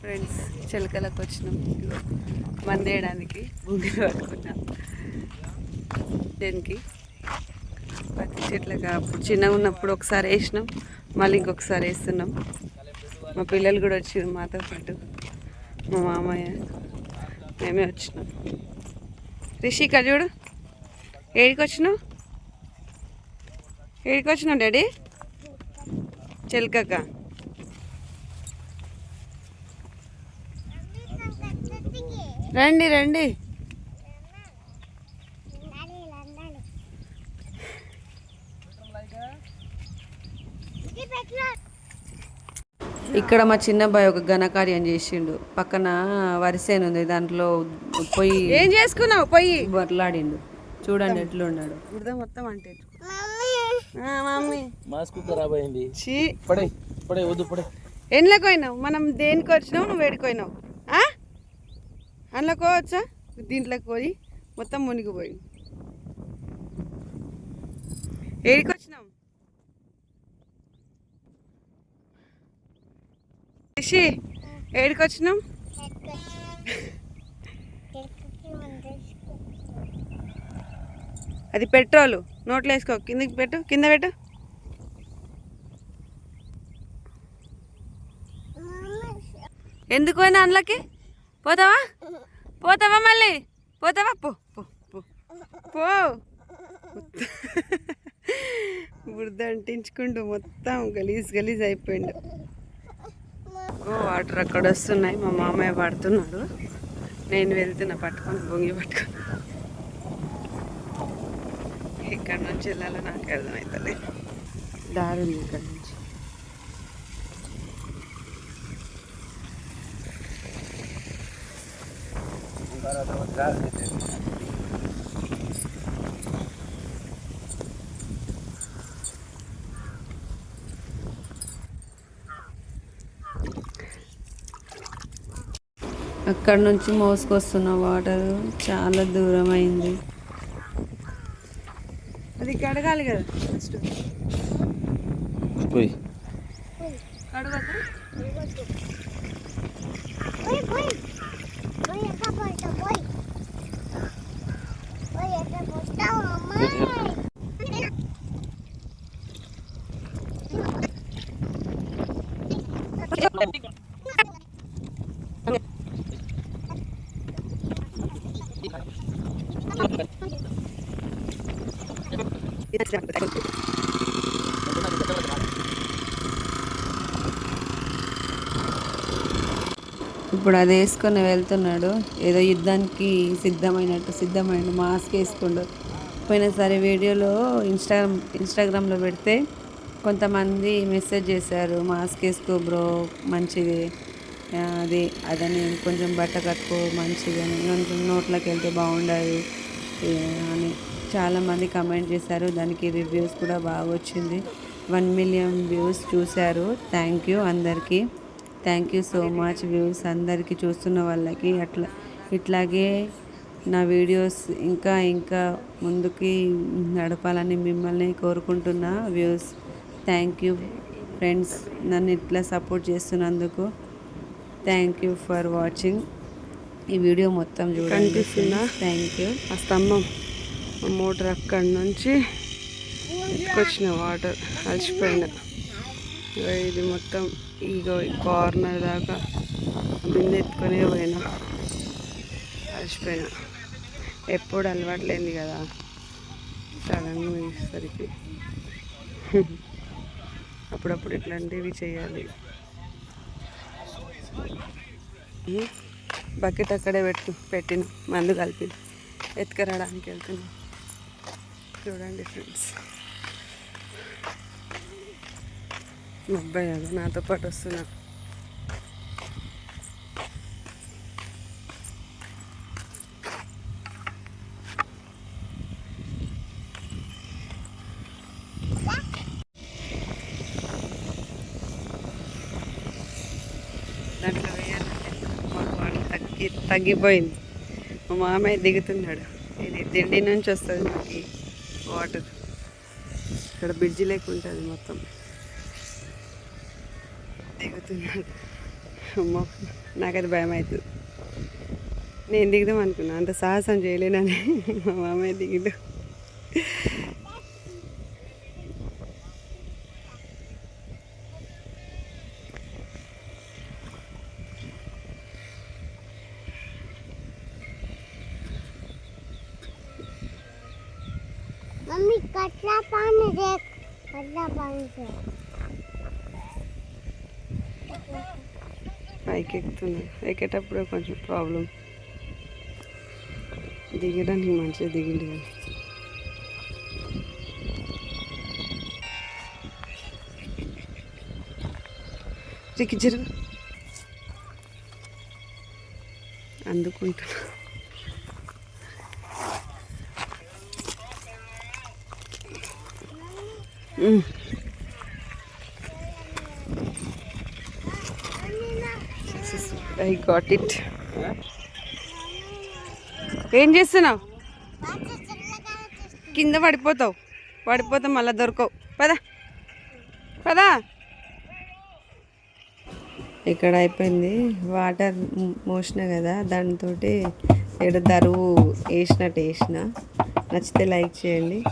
Friends చిలకలకు వచ్చినాం. ఇదిగో మందేయడానికి గుండెలు పట్టుకున్నాం. దేనికి? పత్తి చెట్లకు అప్పుడు చిన్నగా ఉన్నప్పుడు ఒకసారి వేసినాం మళ్ళీ ఇంకొకసారి వేస్తున్నాం. మా పిల్లలు కూడా వచ్చారు మాతో పాటు. మా మామయ్య మేమే వచ్చినాం. రిషిక చూడు ఏడికి వచ్చినావు? ఏడికి వచ్చినావు డాడీ? చిలకక రండి రండి. ఇక్కడ మా చిన్నబ్బాయి ఒక ఘనకార్యం చేసిండు. పక్కన వరిసేను ఉంది దాంట్లో పొయ్యి ఏం చేసుకున్నావు? పొయ్యి. బట్లాడిండు. చూడండి ఎట్లున్నాడు బురద మొత్తం అంటే మమ్మీ. మాస్క్ ఖరాబ్ అయింది చీ పడే పడే వద్దు పడే ఎండ్లోకి పోయినావు? మనం దేనికి వచ్చినావు? నువ్వు వేడుకోయినావు అందులో పోవచ్చా దీంట్లోకి పోయి మొత్తం మునిగిపోయి. ఏడికి వచ్చినాం? రిషి ఏడికి వచ్చినాం? అది పెట్రోలు. నోట్లో వేసుకో. కిందకి పెట్టు. కింద పెట్టు. ఎందుకు పోయినా అందులోకి? పోతావా? పోతావా మళ్ళీ? పోతావా? పో పో పో. పో. బురద అంటించుకుంటూ మొత్తం గలీజ్ గలీజ్ అయిపోయిండు. ఓ వాటర్ అక్కడ వస్తున్నాయి. మా మామయ్య పడుతున్నాడు. నేను వెళ్తున్నా పట్టుకొని బొంగి పట్టుకొని. ఇక్కడ నుంచి వెళ్ళాలో నాకు అర్థమవుతుంది దారి ఇక్కడ నుంచి అక్కడ నుంచి మోసుకొస్తున్న వాటర్ చాలా దూరం అయింది అది కడగాలి కదా ఫస్ట్. పోయి. కడగదు ఇప్పుడు అది వేసుకొని వెళ్తున్నాడు. ఏదో యుద్ధానికి సిద్ధమైనట్టు సిద్ధమైన మాస్క్ వేసుకుండు. పోయినసారి వీడియోలో ఇన్స్టాగ్రామ్ ఇన్స్టాగ్రామ్లో పెడితే కొంతమంది మెసేజ్ చేశారు మాస్క్ వేసుకో బ్రో మంచిది. అది అదని కొంచెం బట్ట కట్టుకో మంచిది అని కొంచెం నోట్లోకి వెళ్తే బాగుండదు అని చాలామంది కమెంట్ చేశారు. దానికి రివ్యూస్ కూడా బాగా వచ్చింది. వన్ మిలియన్ వ్యూస్ చూశారు. థ్యాంక్ యూ అందరికీ. Thank you so much views అందరికీ చూస్తున్న వాళ్ళకి. అట్లా ఇట్లాగే నా వీడియోస్ ఇంకా ఇంకా ముందుకి నడపాలని మిమ్మల్ని కోరుకుంటున్నా వ్యూస్. థ్యాంక్ యూ ఫ్రెండ్స్ నన్ను ఇట్లా సపోర్ట్ చేస్తున్నందుకు. Thank you for watching. ఈ వీడియో మొత్తం చూడండి థ్యాంక్ యూ. ఆ స్తంభం మోటార్ అక్కడి నుంచి ఎత్తుకొచ్చిన వాటర్ అలసిపోయిన ఇది మొత్తం ఇగో ఈ కార్నర్ దాకా బిందె ఎత్తుకొని పోయినా. అలసిపోయినా. ఎప్పుడు అలవాట్లేంది కదా. సడన్గా వేసేసరికి అప్పుడప్పుడు ఇట్లాంటివి చేయాలి. బకెట్ అక్కడే పెట్టు పెట్టిన మందు కలిపి ఎత్తుకరాడానికి వెళ్తున్నా. చూడండి ఫ్రెండ్స్. మా అబ్బాయి కదా నాతో పాటు వస్తున్నా. దాంట్లో వేయాలంటే మాకు వాటర్ తగ్గి తగ్గిపోయింది. మా మామయ్య దిగుతున్నాడు. ఇది దిండి నుంచి వస్తుంది మాకు వాటర్. ఇక్కడ బ్రిడ్జి లేక ఉంటుంది మొత్తం. దిగుతున్నాడు. అమ్మో నాకైతే భయం అవుతుంది నేను దిగుదాం అనుకున్నా అంత సాహసం చేయలేనని మా మామయ్య దిగుడు. મમ્મી કટલા પાણી દેખ કટલા પાણી છે పైకి ఎక్కుతున్నాయి ఎక్కేటప్పుడే కొంచెం ప్రాబ్లం. దిగడానికి మంచిగా దిగింది రికి జరుగు అందుకుంటున్నా. ఐ గాట్ ఇట్ ఏం చేస్తున్నావు? కింద పడిపోతావు. పడిపోతావు మళ్ళీ దొరకవు. పదా. పదా. ఇక్కడ అయిపోయింది. వాటర్ మోసిన కదా దానితో ఏదో దరువు వేసినట్టు వేసిన. నచ్చితే లైక్ చేయండి.